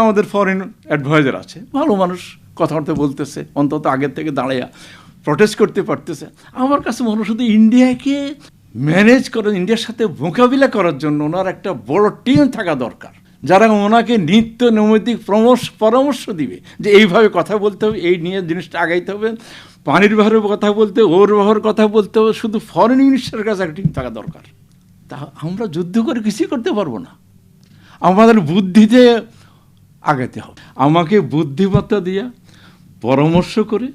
আমাদের foreign adviser আছে। ভালো মানুষ, কথাবার্তা বলতেছে, অন্তত আগের থেকে দাঁড়াইয়া প্রটেস্ট করতে পারতেছে। আমার কাছে মনে শুধু ইন্ডিয়াকে ম্যানেজ করার ইন্ডিয়ার সাথে মোকাবিলা করার জন্য ওনার একটা বড় টিম থাকা দরকার। যারা ওনাকে নিত্য নৈমিত্তিক পরামর্শ পরামর্শ দিবে যে এইভাবে কথা বলতে হবে, এই নিয়ে জিনিসটা আগাইতে হবে, পানির ব্যবহারের কথা বলতে, ওর ব্যবহারের কথা বলতে হবে, শুধু ফরেন মিনিস্টারের কাছে একটা টিম থাকা দরকার। তা আমরা যুদ্ধ করে কিছুই করতে পারব না। আমাদের বুদ্ধিতে আগাতে হবে। আমাকে বুদ্ধিমত্তা দিয়া পরামর্শ করে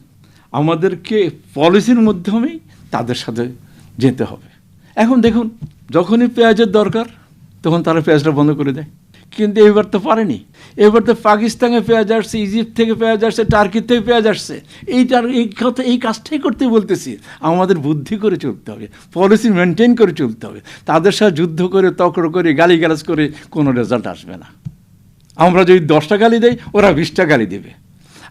আমাদেরকে পলিসির মাধ্যমেই তাদের সাথে যেতে হবে। এখন দেখুন, যখনই পেঁয়াজের দরকার, তখন তারা পেঁয়াজটা বন্ধ করে দেয়। কিন্তু এবার তো পারেনি। এবার তো পাকিস্তানে পেঁয়াজ আসছে, ইজিপ্ট থেকে পেঁয়াজ আসছে, টার্কির থেকে পেঁয়াজ আসছে। এইটার এই কথা, এই কাজটাই করতে বলতেছি। আমাদের বুদ্ধি করে চলতে হবে, পলিসি মেনটেন করে চলতে হবে। তাদের সাথে যুদ্ধ করে, তকড় করে, গালিগালাজ করে কোনো রেজাল্ট আসবে না। আমরা যদি দশটা গালি দেই ওরা বিশটা গালি দেবে।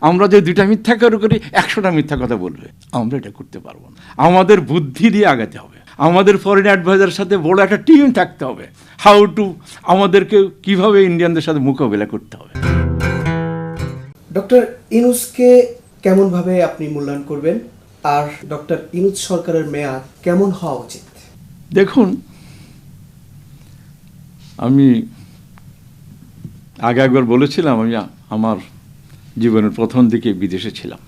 আমরা যদি দুইটা মিথ্যা করে করি একশোটা মিথ্যা কথা বলবে। আমরা এটা করতে পারব না। আমাদের বুদ্ধি দিয়ে আগাতে হবে। আমাদের ফরেন অ্যাডভাইজারের সাথে বড় একটা টিম থাকতে হবে। হাউ টু আমাদেরকে কীভাবে ইন্ডিয়ানদের সাথে মোকাবিলা করতে হবে? ডক্টর ইনুসকে কেমনভাবে আপনি মূল্যায়ন করবেন? আর ডক্টর ইনুস সরকারের মেয়াদ কেমন হওয়া উচিত? দেখুন আমি আগে একবার বলেছিলাম আমি আমার জীবনের প্রথম দিকে বিদেশে ছিলাম।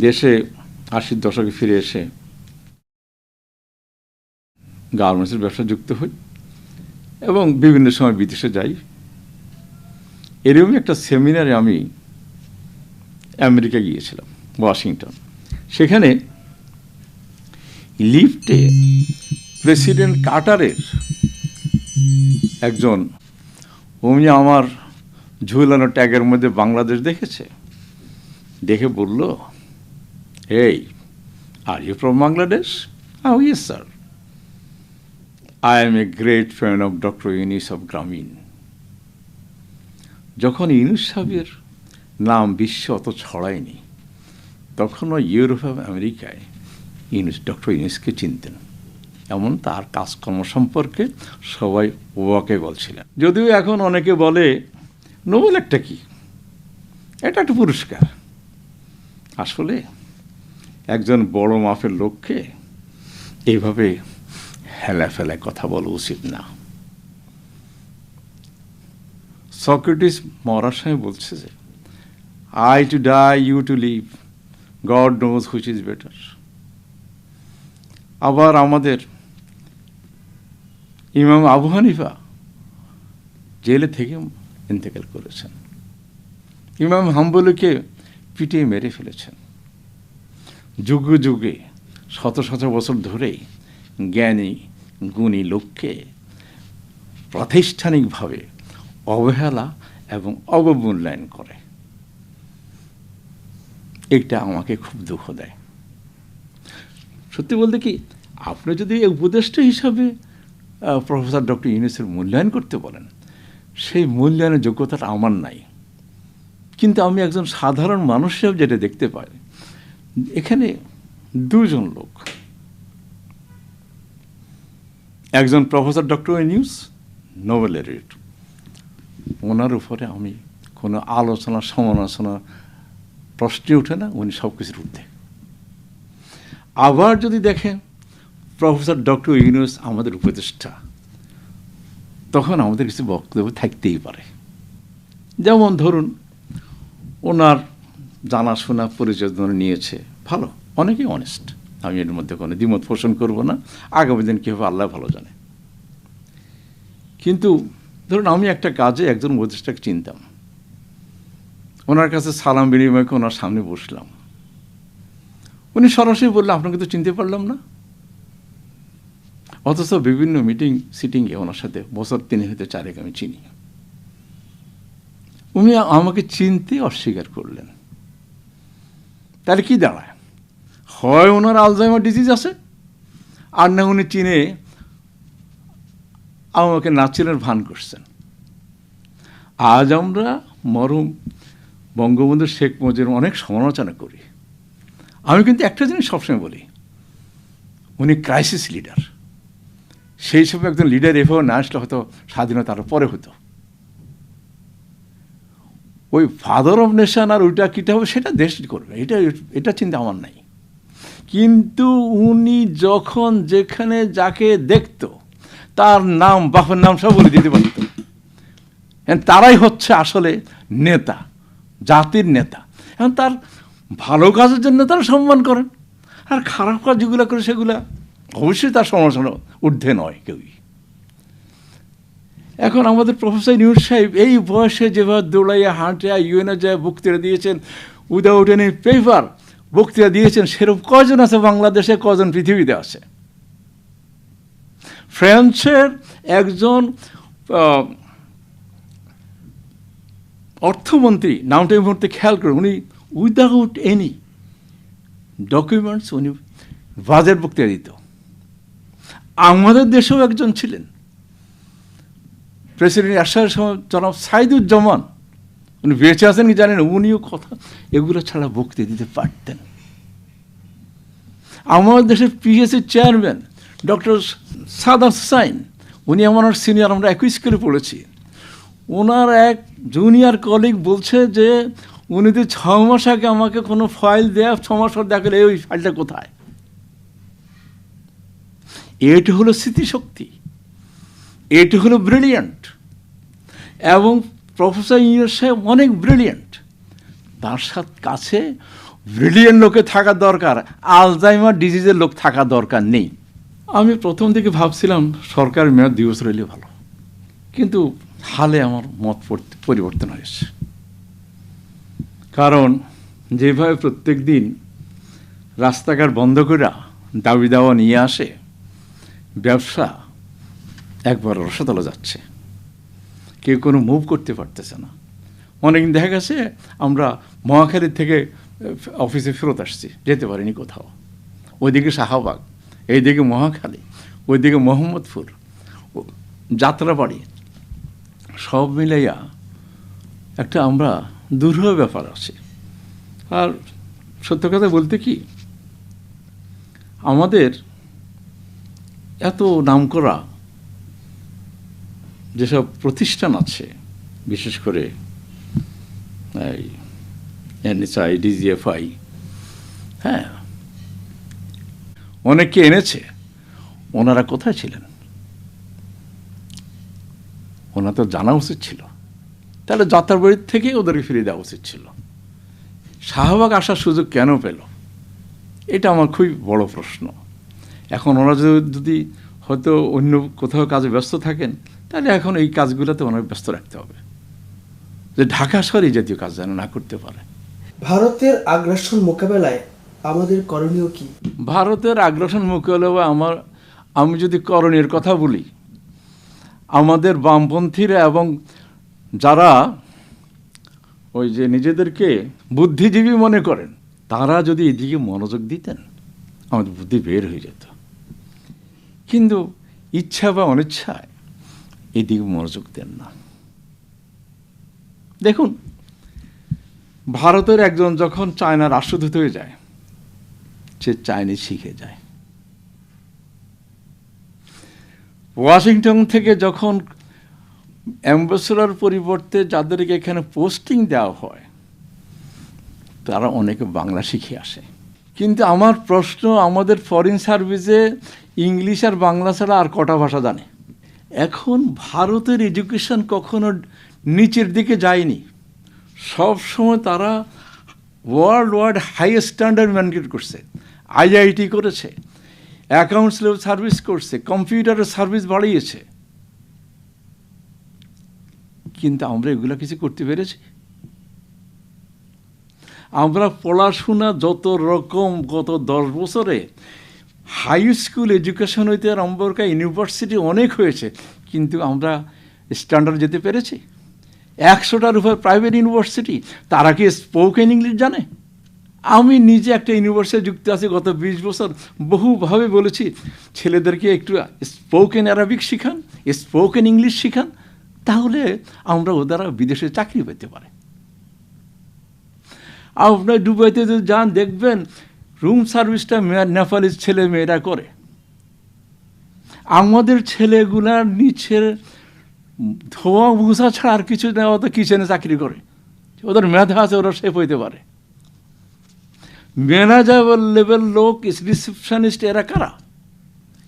দেশে আশির দশকে ফিরে এসে গার্মেন্টসের ব্যবসা যুক্ত হই এবং বিভিন্ন সময় বিদেশে যাই। এরকমই একটা সেমিনারে আমি আমেরিকা গিয়েছিলাম, ওয়াশিংটন। সেখানে লিফটে প্রেসিডেন্ট কাটারের একজন অমনি আমার ঝুলানো ট্যাগের মধ্যে বাংলাদেশ দেখেছে। দেখে বলল এই আর ইউ ফ্রম বাংলাদেশ আও yes sir I am a great fan of doctor Yunus of Grameen যখন ইউনুস সাহেবের নাম বিশ্ব অত ছড়ায়নি, তখনও ইউরোপ আমেরিকায় ইউনুস ডক্টর ইউনুসকে চিনতেন। এমন তার কাজকর্ম সম্পর্কে সবাই ওয়াকে বলছিলেন। যদিও এখন অনেকে বলে, নোবেল একটা কি? এটা একটা পুরস্কার। আসলে একজন বড় মাপের লোককে এইভাবে হেলা ফেলায় কথা বলা উচিত না। সক্রেটিস মরার সময় বলছে যে I to die you to live God knows which is better আবার আমাদের ইমাম আবু হানিফা জেলে থেকে ইন্তেকাল করেছেন। ইমাম হাম্বলুকে পিটিয়ে মেরে ফেলেছেন। যুগে যুগে, শত শত বছর ধরেই জ্ঞানী, গুণী লোককে প্রাতিষ্ঠানিকভাবে অবহেলা এবং অবমূল্যায়ন করে। এটা আমাকে খুব দুঃখ দেয়। সত্যি বলতে কি, আপনি যদি উপদেষ্টা হিসাবে প্রফেসর ডক্টর ইউনুসের মূল্যায়ন করতে বলেন, সেই মূল্যায়নের যোগ্যতাটা আমার নাই। কিন্তু আমি একজন সাধারণ মানুষেও যেটা দেখতে পাই, এখানে দুজন লোক। একজন প্রফেসর ডক্টর ইউনুস, নোবেল রেট ওনার উপরে আমি কোনো আলোচনা, সমালোচনা, প্রশ্নই ওঠে না, উনি সব কিছুর ঊর্ধ্বে। আবার যদি দেখেন প্রফেসর ডক্টর ইউনুস আমাদের উপদেষ্টা, তখন আমাদের কিছু বক্তব্য থাকতেই পারে। যেমন ধরুন, ওনার জানাশোনা পরিচয় নিয়েছে, ভালো, অনেকেই অনেস্ট আমি এর মধ্যে কোনো দ্বিমত পোষণ করব না, আগামী দিন কী হবে আল্লাহ ভালো জানে। কিন্তু ধরুন, আমি একটা কাজে একজন উপদেষ্টাকে চিনতাম। ওনার কাছে সালাম বিনিময় করে ওনার সামনে বসলাম। উনি সরাসরি বললেন আপনাকে তো চিনতে পারলাম না। অথচ বিভিন্ন মিটিং সিটিংয়ে ওনার সাথে, বছর তিনি হতে চারেক আমি চিনি। উনি আমাকে চিনতে অস্বীকার করলেন। তাহলে কি দাঁড়ায়? হয় ওনার আলজাইমার ডিজিজ আছে, আর না উনি চিনে আমাকে নাচিনের ভান করছেন। আজ আমরা মরম বঙ্গবন্ধু শেখ মুজিবুর অনেক সমালোচনা করি। আমি কিন্তু একটা জিনিস সবসময় বলি, উনি ক্রাইসিস লিডার সেই সময় একজন লিডার এভাবে না আসলে হয়তো স্বাধীনতা পরে হতো। ওই ফাদার অফ নেশন আর ওইটা কীটা হবে সেটা দেশ করবে এটা এটা চিন্তা আমার নাই। কিন্তু উনি যখন যেখানে যাকে দেখত, তার নাম, বাপের নাম সব বলে দিতে পারত। তারাই হচ্ছে আসলে নেতা, জাতির নেতা। এখন তার ভালো কাজের জন্য তারা সম্মান করেন। আর খারাপ কাজ যেগুলো করে সেগুলা অবশ্যই তার সমালোচনা ঊর্ধ্বে নয় কেউই। এখন আমাদের প্রফেসর নিউজ সাহেব এই বয়সে যেভাবে দৌড়াইয়া হাঁটে ইউএনএ যায় বক্তৃতা দিয়েছেন, উইদাউট এনি পেপার বক্তৃতা দিয়েছেন, সেরকম কজন আছে বাংলাদেশে কজন পৃথিবীতে আছে? ফ্রান্সের একজন অর্থমন্ত্রী নামটা এই মুহূর্তে খেয়াল করুন, উনি উইদাউট এনি ডকুমেন্টস উনি বাজেট বক্তৃতা দিত। আমাদের দেশেও একজন ছিলেন। প্রেসিডেন্ট আসার সময় জনাব সাইদুজ্জামান, উনি বেঁচে আছেন কি জানেন? উনিও কথা, এগুলো ছাড়া বক্তি দিতে পারতেন আমার দেশের পিএসসি চেয়ারম্যান ডক্টর সাদাম সাইন উনি আমার সিনিয়র আমরা একই স্কুলে পড়েছি। ওনার এক জুনিয়র কলিগ বলছে যে, উনি তো ছ মাস আগে আমাকে কোনো ফাইল দেয়া, ছ মাস পর দেখলে ওই ফাইলটা কোথায়? এটি হলো স্মৃতিশক্তি। এটি হলো ব্রিলিয়ান্ট এবং প্রফেসর ইউনুস সাহেব অনেক ব্রিলিয়ান্ট তার সাথে কাছে ব্রিলিয়ান্ট লোকে থাকা দরকার আলজাইমার ডিজিজের লোক থাকা দরকার নেই। আমি প্রথম দিকে ভাবছিলাম সরকারের মেয়াদ দুই বছর হলে ভালো। কিন্তু হালে আমার মত পরি- পরিবর্তন হয়েছে। কারণ যেভাবে প্রত্যেক দিন রাস্তাঘাট বন্ধ করে দাবি দাওয়া নিয়ে আসে ব্যবসা একবার রসাতলে যাচ্ছে। কেউ কোনো মুভ করতে পারতেছে না। অনেকদিন দেখা গেছে আমরা মহাখালীর থেকে অফিসে ফেরত আসছি, যেতে পারিনি কোথাও। ওইদিকে শাহবাগ, এইদিকে মহাখালী, ওইদিকে মোহাম্মদপুর যাত্রাবাড়ি, সব মিলাইয়া একটা আমরা দুরূহ ব্যাপার আছে। আর সত্য কথা বলতে কি? আমাদের এত নামকরা যেসব প্রতিষ্ঠান আছে, বিশেষ করে এই এনএসআই, ডিজিএফআই হ্যাঁ অনেককে এনেছে। ওনারা কোথায় ছিলেন? ওনার তো জানা উচিত ছিল। তাহলে যাত্রাবাড়ির থেকে ওদেরকে ফিরিয়ে দেওয়া উচিত ছিল। শাহবাগ আসার সুযোগ কেন পেল? এটা আমার খুবই বড় প্রশ্ন। এখন ওরা যদি হয়তো অন্য কোথাও কাজে ব্যস্ত থাকেন তাহলে এখন এই কাজগুলোতে ওনাকে ব্যস্ত রাখতে হবে। যে ঢাকা শহরে এই জাতীয় কাজ যেন না করতে পারে। ভারতের আগ্রাসন মোকাবেলায় আমাদের করণীয় কি? ভারতের আগ্রাসন মোকাবেলা আমার আমি যদি করণীয় কথা বলি আমাদের বামপন্থীরা এবং যারা ওই যে নিজেদেরকে বুদ্ধিজীবী মনে করেন তারা যদি এদিকে মনোযোগ দিতেন আমাদের বুদ্ধি বের হয়ে যেত। কিন্তু ইচ্ছা বা অনিচ্ছায় এদিকে মনোযোগ দেন না। দেখুন, ভারতের একজন যখন চায়নার রাষ্ট্রদূত হয়ে যায়, সে চাইনিজ শিখে যায়। ওয়াশিংটন থেকে যখন অ্যাম্বাসেডার পরিবর্তে যাদেরকে এখানে পোস্টিং দেওয়া হয়, তারা অনেকে বাংলা শিখে আসে। কিন্তু আমার প্রশ্ন, আমাদের ফরেন সার্ভিসে ইংলিশ আর বাংলা ছাড়া আর কটা ভাষা জানে? এখন ভারতের এডুকেশন কখনো নিচের দিকে যায়নি। সব সময় তারা ওয়ার্ল্ড ওয়াইড হাই স্ট্যান্ডার্ড ম্যানকেট করছে। আইআইটি করেছে অ্যাকাউন্টস লেভেল সার্ভিস করছে কম্পিউটারের সার্ভিস বাড়িয়েছে। কিন্তু আমরা এগুলো কিছু করতে পেরেছি? আমরা পড়াশোনা যত রকম গত দশ বছরে হাই স্কুল এডুকেশন হইতে করে ইউনিভার্সিটি অনেক হয়েছে, কিন্তু আমরা স্ট্যান্ডার্ড যেতে পেরেছি। একশোটার উপর প্রাইভেট ইউনিভার্সিটি তারা কি স্পোকেন ইংলিশ জানে? আমি নিজে একটা ইউনিভার্সিটি যুক্ত আছি, গত বিশ বছর বহুভাবে বলেছি, ছেলেদেরকে একটু স্পোকেন অ্যারাবিক শিখান স্পোকেন ইংলিশ শিখান, তাহলে আমরা ওদারা বিদেশে চাকরি পেতে পারে। আপনার দুবাইতে যদি যান, দেখবেন রুম সার্ভিসটা নেপালির ছেলে মেয়েরা করে। আমাদের ছেলেগুলার নিচের ধোয়া ভুষা ছাড়া আর কিছু না অত কিচেনে চাকরি করে। ওদের মেধা আছে, ওরা সেফ হইতে পারে। ম্যানেজার লেভেল লোক রিসেপশনিস্ট এরা কারা?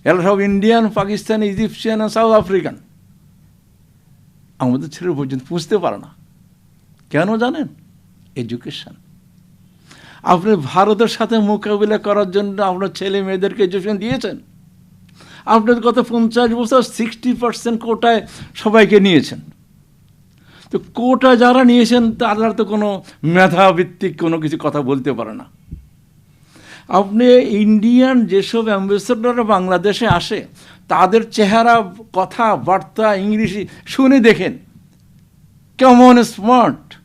এরা সব Indian Pakistan Egyptian South African আমাদের ছেলে পর্যন্ত বুঝতে পারে না। কেন জানেন? এডুকেশন আপনি ভারতের সাথে মোকাবিলা করার জন্য আপনার ছেলে মেয়েদেরকে এডুকেশন দিয়েছেন। আপনার গত পঞ্চাশ বছর সিক্সটি পার্সেন্ট কোটায় সবাইকে নিয়েছেন। তো কোটা যারা নিয়েছেন, তারা তো কোনো মেধাভিত্তিক কোনো কিছু কথা বলতে পারে না। আপনি ইন্ডিয়ান যেসব অ্যাম্বাসেডাররা বাংলাদেশে আসে, তাদের চেহারা, কথা, বার্তা ইংলিশে শুনে দেখেন। কেমন স্মার্ট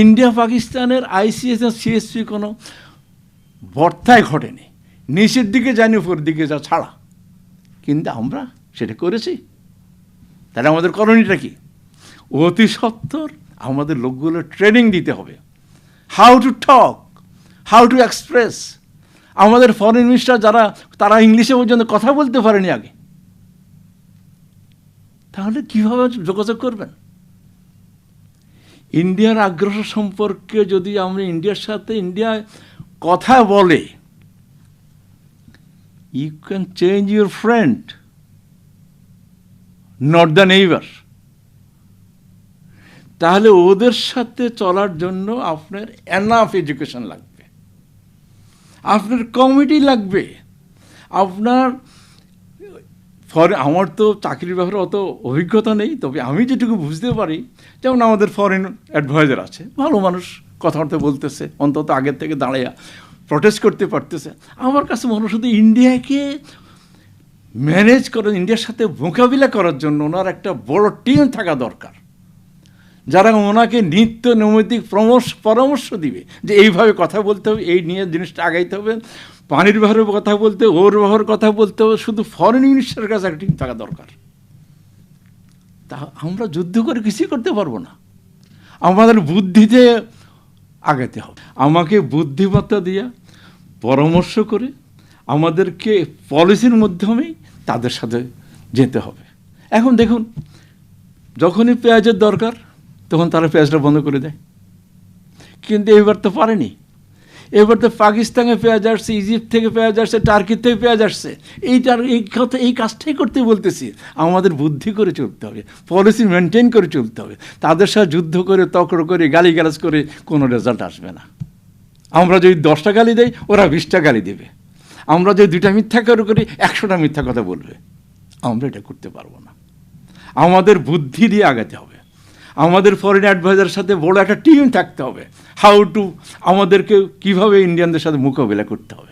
ইন্ডিয়া, পাকিস্তানের আইসিএস আর সিএসপি কোনো বর্তায় ঘটেনি। নিচের দিকে জানি উপর দিকে যা ছাড়া। কিন্তু আমরা সেটা করেছি। তাহলে আমাদের করণীয়টা কি? অতি সত্তর আমাদের লোকগুলো ট্রেনিং দিতে হবে। How to talk how to express আমাদের ফরেন মিনিস্টার যারা, তারা ইংলিশে পর্যন্ত কথা বলতে পারেনি আগে। তাহলে কীভাবে যোগাযোগ করবেন? ইন্ডিয়ার আগ্রহ সম্পর্কে যদি আমরা ইন্ডিয়ার সাথে ইন্ডিয়া কথা বলে you can change your friend not the neighbour তাহলে ওদের সাথে চলার জন্য আপনার এনাফ এডুকেশন লাগবে। আপনার কমিটি লাগবে। আপনার ফরে আমার তো চাকরির ব্যাপারে অত অভিজ্ঞতা নেই, তবে আমি যেটুকু বুঝতে পারি, যেমন আমাদের ফরেন অ্যাডভাইজার আছে, ভালো মানুষ, কথাবার্তা বলতেছে, অন্তত আগের থেকে দাঁড়াইয়া প্রটেস্ট করতে পারতেছে। আমার কাছে মনে শুধু ইন্ডিয়াকে ম্যানেজ করার ইন্ডিয়ার সাথে মোকাবিলা করার জন্য ওনার একটা বড় টিম থাকা দরকার। যারা ওনাকে নিত্য নৈমিত্তিক পরামর্শ দিবে যে এইভাবে কথা বলতে হবে, এই নিয়ে জিনিসটা আগাইতে হবে পানির ব্যবহারের কথা বলতে, ওর ব্যবহারের কথা বলতে, শুধু ফরেন মিনিস্টারের কাছে একটা থাকা দরকার। তা আমরা যুদ্ধ করে কিছুই করতে পারব না। আমাদের বুদ্ধিতে আগাতে হবে। আমাকে বুদ্ধিমত্তা দিয়া পরামর্শ করে আমাদেরকে পলিসির মাধ্যমেই তাদের সাথে যেতে হবে। এখন দেখুন, যখনই পেঁয়াজের দরকার, তখন তারা পেঁয়াজটা বন্ধ করে দেয়। কিন্তু এবার তো পারেনি। এবার তো পাকিস্তানে পেঁয়াজ আসছে ইজিপ্ট থেকে পেঁয়াজ আসছে টার্কি থেকে পেঁয়াজ আসছে এইটার এই কথা, এই কাজটাই করতে বলতেছি। আমাদের বুদ্ধি করে চলতে হবে পলিসি মেনটেন করে চলতে হবে। তাদের সাথে যুদ্ধ করে, তকর করে, গালিগালাজ করে কোনো রেজাল্ট আসবে না। আমরা যদি দশটা গালি দেই, ওরা বিশটা গালি দেবে। আমরা যদি দুইটা মিথ্যা করে করি, একশোটা মিথ্যা কথা বলবে। আমরা এটা করতে পারব না। আমাদের বুদ্ধি দিয়ে আগাতে হবে। আমাদের ফরেন অ্যাডভাইজারের সাথে বড় একটা টিম থাকতে হবে। হাউ টু আমাদেরকে কীভাবে ইন্ডিয়ানদের সাথে মোকাবিলা করতে হবে?